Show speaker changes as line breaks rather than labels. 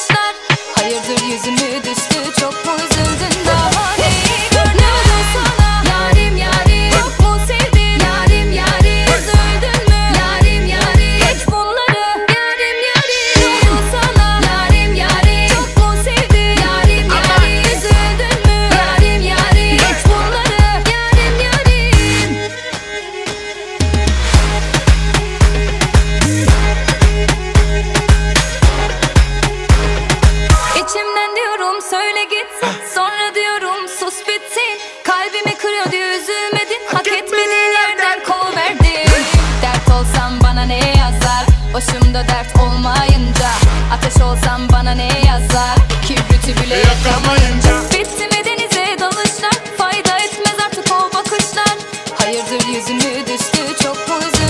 bakışlar Hayırdır yüzümü düştü çok mu üzüldün? Hadi hak etmediğin yerden koverdin Dert olsam bana ne yazar? Başımda dert olmayınca Ateş olsam bana ne yazar? Kibriti bile yakamayınca. Bitti dalışlar? Fayda etmez artık o bakışlar. Hayırdır yüzümü düştü çok mu üzüldün